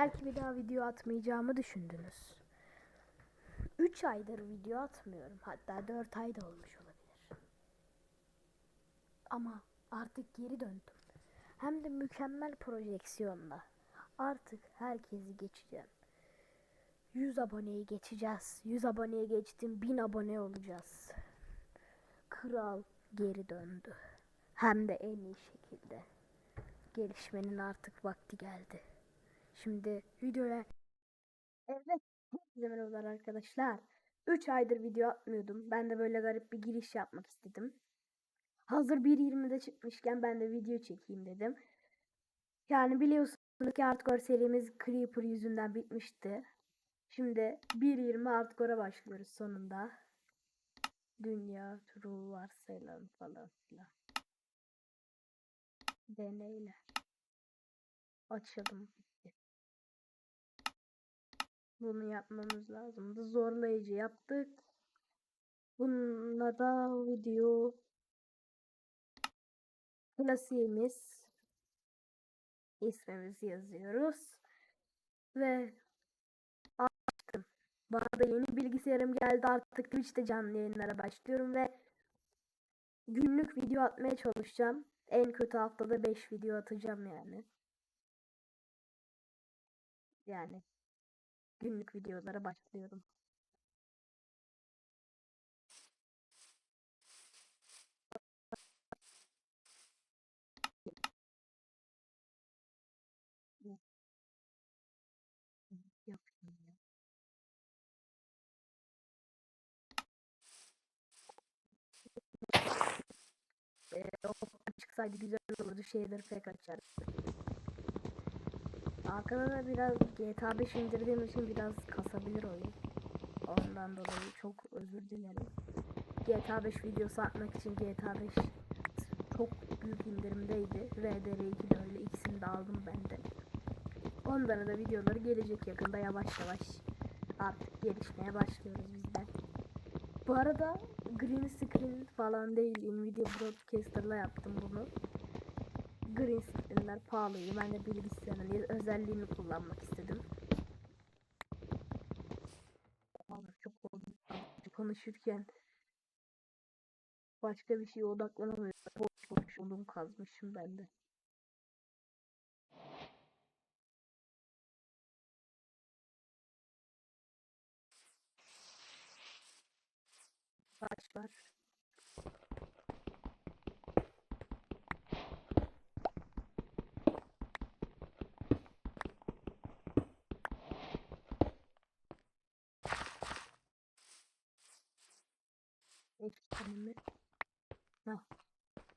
Belki bir daha video atmayacağımı düşündünüz. 3 aydır video atmıyorum. Hatta 4 ay da olmuş olabilir. Ama artık geri döndüm. Hem de mükemmel projeksiyonla. Artık herkesi geçeceğim. 100 aboneyi geçeceğiz. 100 aboneye geçtim. 1000 abone olacağız. Kral geri döndü. Hem de en iyi şekilde. Gelişmenin artık vakti geldi. Şimdi videoya... Evet. Hepinize merhabalar arkadaşlar. 3 aydır video atmıyordum. Ben de böyle garip bir giriş yapmak istedim. Hazır 1.20'de çıkmışken ben de video çekeyim dedim. Yani biliyorsunuz ki Hardcore serimiz Creeper yüzünden bitmişti. Şimdi 1.20 Hardcore'a başlıyoruz sonunda. Dünya turu varsayılan falan filan. Deneyler. Açalım. Bunu yapmamız lazımdı. Zorlayıcı yaptık. Bununla da video klasiğimiz ismimizi yazıyoruz. Ve açtım. Bana da yeni bilgisayarım geldi. Artık Twitch'te canlı yayınlara başlıyorum ve günlük video atmaya çalışacağım. En kötü haftada 5 video atacağım yani. Yani günlük videolara başlıyorum. Ee, o çıksaydı güzel olurdu. Şeyleri pek açardı. Arkada da biraz GTA 5 indirdiğim için biraz kasabilir oyun. Ondan dolayı çok özür dilerim. GTA 5 videosu atmak için GTA 5 çok büyük indirimdeydi. RDR2 de öyle ikisini de aldım ben de. Onların da videoları gelecek yakında yavaş yavaş artık gelişmeye başlıyoruz bizden. Bu arada green screen falan değil Nvidia Broadcaster'la yaptım bunu. Green screen'ler pahalıydı. Ben de bilgisayarın özelliğini kullanmak istedim. Çok. Konuşurken başka bir şeye odaklanamıyorum. Boş boş odun kazmışım ben de. Kaç var? İki tane mi? Ha.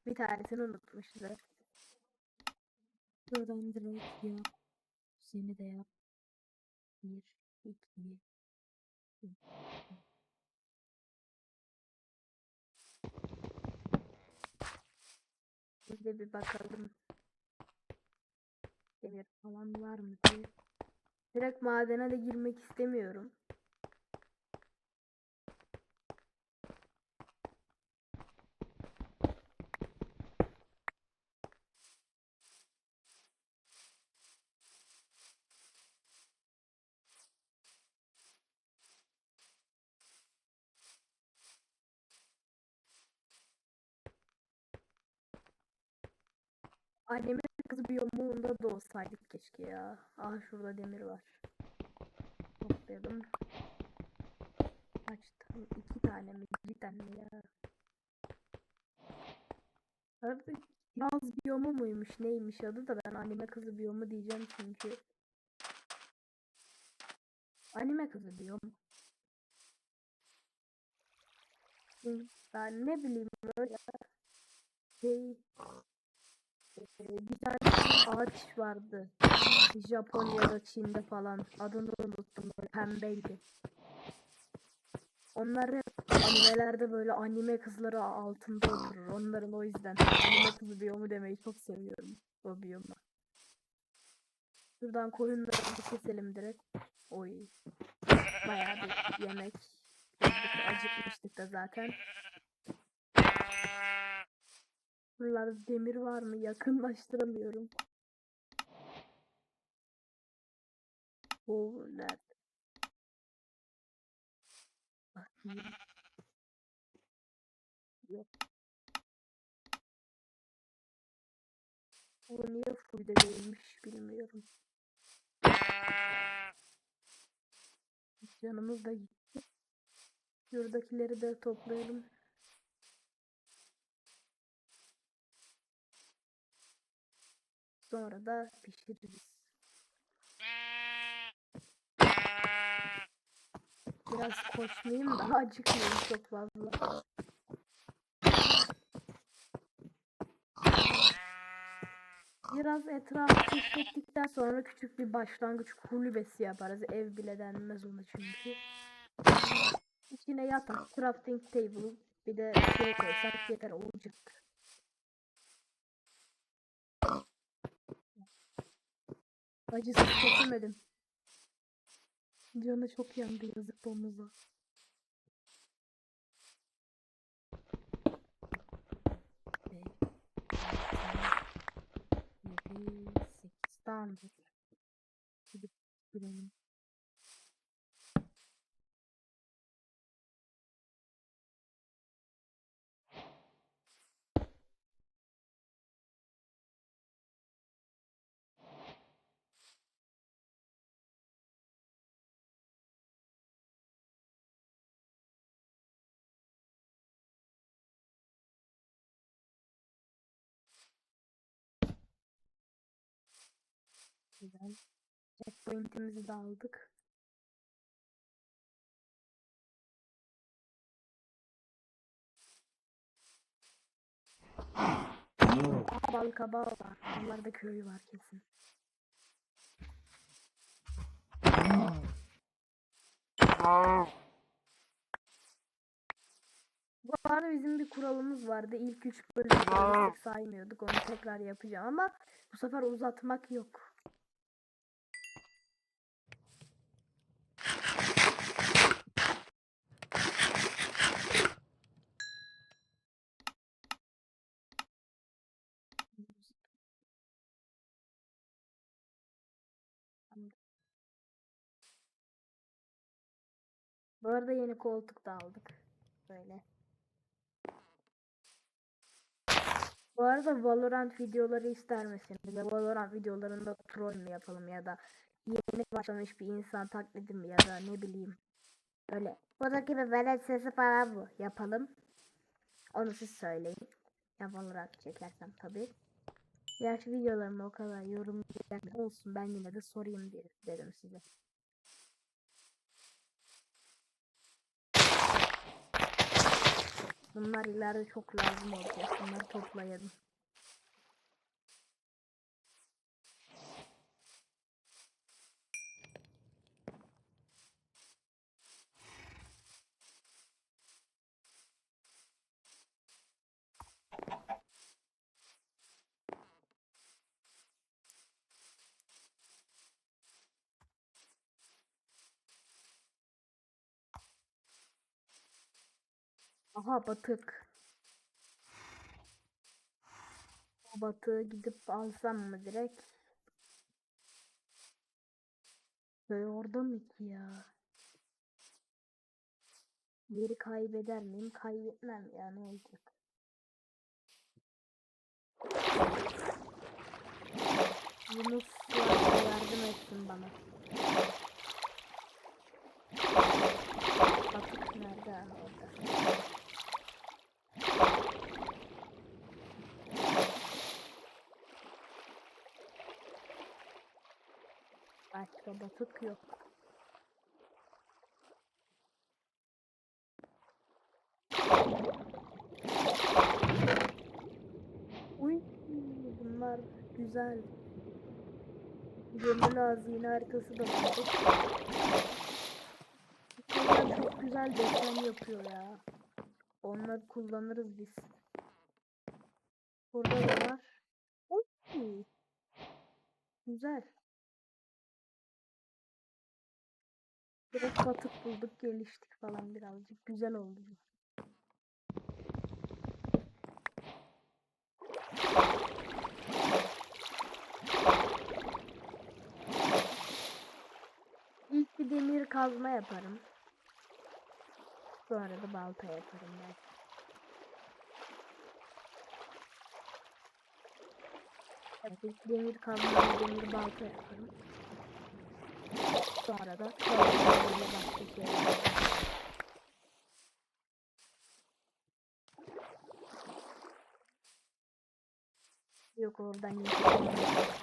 Bir tanesini unutmuşlar. Buradan direkt yap. Seni de yap. Bir, iki, üç. Bir de bir bakalım. Demir falan var mı diye. Direkt madene de girmek istemiyorum. Annemin kızı biyomuğunda da olsaydık keşke ya. Ah şurada demir var. Toplayalım. Açtım. iki tane mi? Bir tane ya? Artık yaz biyomu muymuş neymiş adı da ben anime kızı biyomu diyeceğim çünkü. Anime kızı biyomu. Ben ne bileyim böyle şey bir tane ağaç vardı. Japonya'da, Çin'de falan. Adını unuttum. Böyle pembeydi. Onlar hep böyle anime kızları altında oturur. Onların o yüzden anime kızı biyomu demeyi çok seviyorum. O biyomu. Şuradan koyunları keselim direkt. Oy. Bayağı bir yemek. Acıkmıştık da zaten. Buralarda demir var mı? Yakınlaştıramıyorum. Oo nerede? Yok. O niye fullde değilmiş bilmiyorum. Canımız da gitti. Şuradakileri de toplayalım. Sonra da pişiririz. Biraz koşmayayım da acıkmayayım çok fazla. Biraz etrafı keşfettikten sonra küçük bir başlangıç kulübesi yaparız. Ev bile denmez ona çünkü. İçine yatak, crafting table, bir de şey koysak yeter olacak. Acısız kesemedim. Canı çok yandı yazık domuza. Tamamdır. Gidip girelim. Güzel. Checkpoint'imizi de aldık. Aa, bal kabağı var. Onlarda köyü var kesin. Bu arada bizim bir kuralımız vardı. İlk üç bölüm saymıyorduk. Onu tekrar yapacağım ama bu sefer uzatmak yok. Bu arada yeni koltuk da aldık. Böyle. Bu arada Valorant videoları ister misiniz? Ya Valorant videolarında troll mü yapalım ya da yeni başlamış bir insan taklidi mi ya da ne bileyim. Öyle. Buradaki bir velet sesi falan bu. Yapalım. Onu siz söyleyin. Ya Valorant çekersem tabii. Gerçi videolarıma o kadar yorum gelmiyor. olsun ben yine de sorayım diye dedim size. Bunlar ileride çok lazım olacak. Bunları toplayalım. Aha batık. O batığı gidip alsam mı direkt? Böyle orada mı ki ya? Geri kaybeder miyim? Kaybetmem ya ne olacak? Yunus yardım etsin bana. Batık nerede? Orada. Başka batık yok. Uy, bunlar güzel. Gömülü hazine haritası da bulduk. Bunlar çok güzel desen yapıyor ya. Onları kullanırız biz. Burada da var. Uy. Güzel. Biraz batık bulduk geliştik falan birazcık. Güzel oldu. bu. demir kazma yaparım. Sonra da balta yaparım ben. Evet, ilk demir kazma demir balta yaparım. Sonra da. Yok oradan geçiyorum.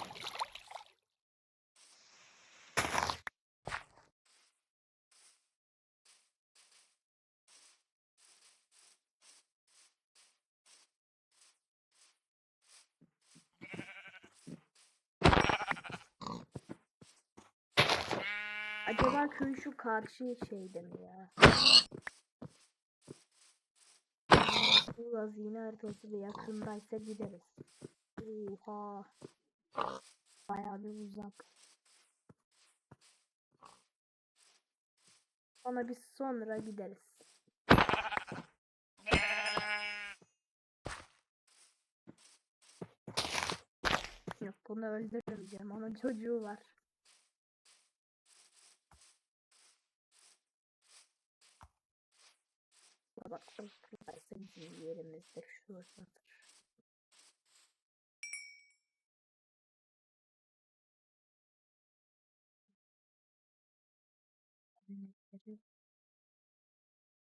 Acaba köy şu karşı şeyde mi ya? Bu hazine haritası bir yakındaysa gideriz. Oha. Bayağı bir uzak. Ona biz sonra gideriz. Yok bunu öldürmeyeceğim. Onun çocuğu var. Bak varsa bizim yerimizde şuradadır. Örnekleri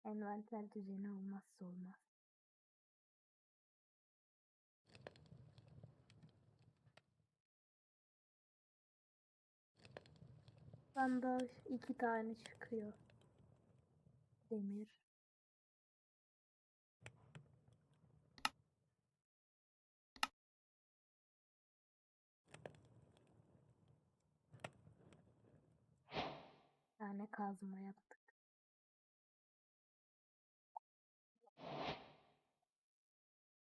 envanter düzeni olmazsa olmaz. Bandaj iki tane çıkıyor. Demir. Tane kazma yaptık.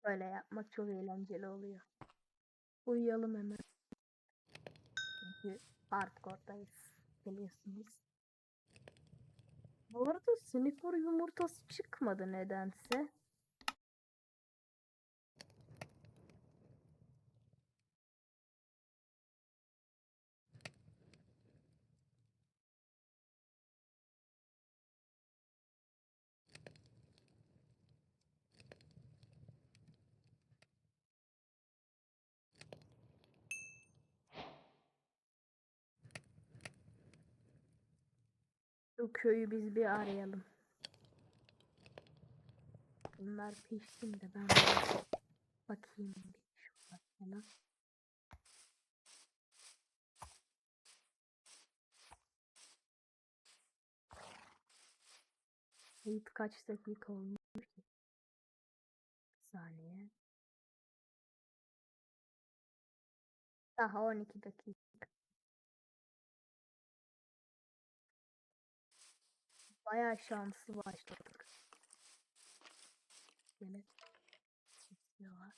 Böyle yapmak çok eğlenceli oluyor. Uyuyalım hemen. Çünkü hardcore'dayız. Biliyorsunuz. Bu arada sniper yumurtası çıkmadı nedense. Şu köyü biz bir arayalım. Bunlar pişsin de ben bakayım bir şurada falan. Kayıt kaç dakika olmuş ki? Saniye. Daha 12 dakika. Bayağı şanslı başladık. Böyle istiyorlar.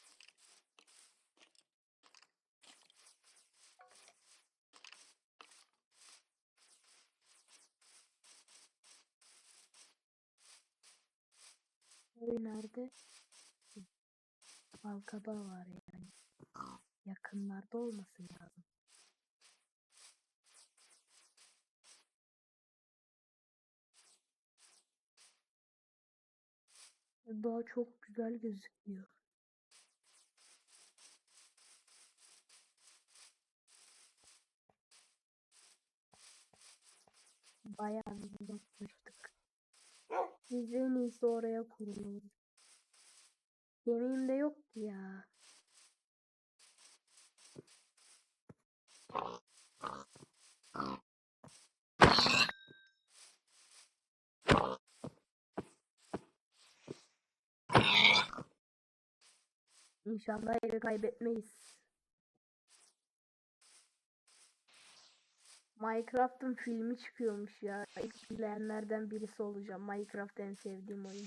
Nerede? Balkaba var yani. Yakınlarda olması lazım. Daha çok güzel gözüküyor. Bayağı bir uzaklaştık. Biz en iyisi oraya kuruluruz. Yemeğim de yok ya. İnşallah evi kaybetmeyiz. Minecraft'ın filmi çıkıyormuş ya. İlk bilenlerden birisi olacağım. Minecraft en sevdiğim oyun.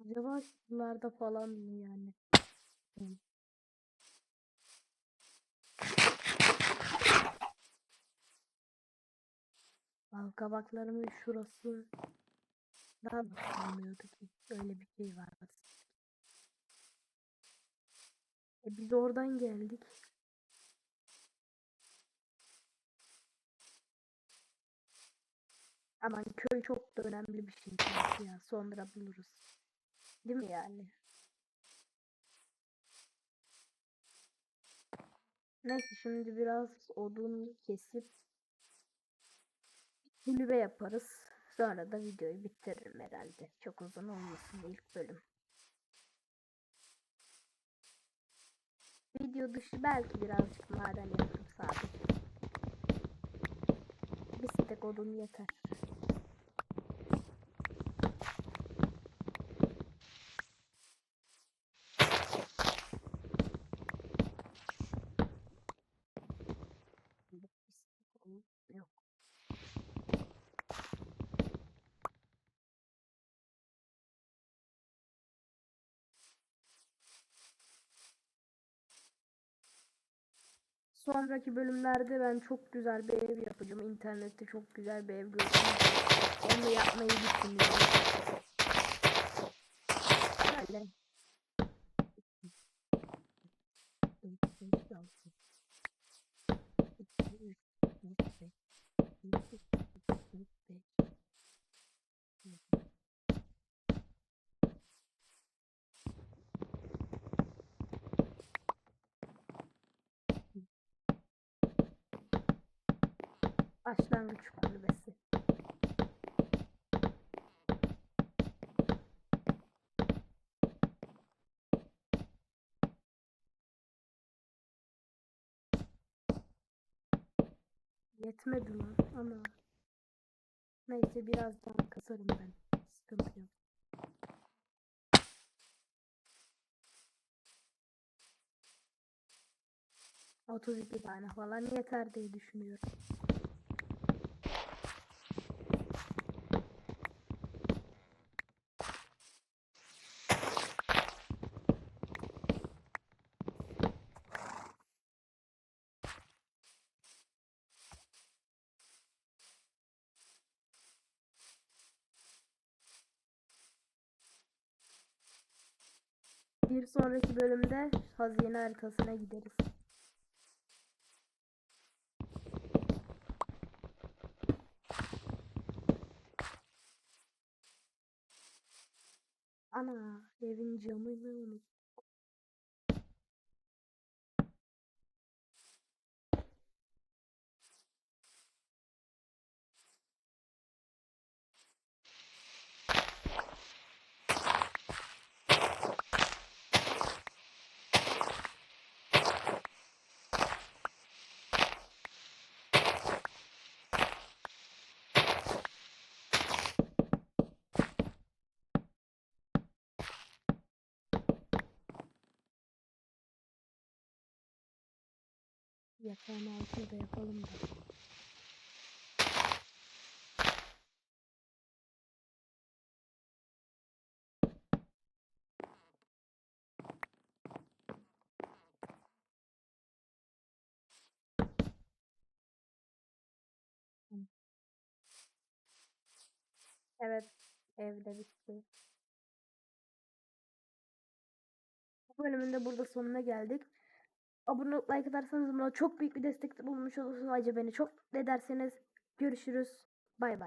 Acaba şuralarda falan mı yani? Kabaklarımın şurası daha da olmuyordu ki. Öyle bir şey var. E, biz oradan geldik. Aman köy çok da önemli bir şey ya. Sonra buluruz. Değil mi yani? Neyse şimdi biraz odun kesip kulübe yaparız. Sonra da videoyu bitiririm herhalde. Çok uzun olmasın ilk bölüm. Video dışı belki birazcık maden yaparım sadece. Bir tek odun yeter. Yok. Sonraki bölümlerde ben çok güzel bir ev yapacağım. İnternette çok güzel bir ev gördüm. Onu yapmayı düşünüyorum. Böyle. Başlangıç kulübesi. Yetmedi lan ama. Neyse birazdan kasarım ben. Sıkıntı yok. Otuz iki tane falan yeter diye düşünüyorum. Bir sonraki bölümde hazine haritasına gideriz. Ana evin camını unut. Yatağın altını da yapalım da. Evet, evde bitti. Bu bölümün de burada sonuna geldik. Abone olup like atarsanız bana çok büyük bir destekte bulmuş olursunuz. Ayrıca beni çok mutlu ederseniz görüşürüz. Bay bay.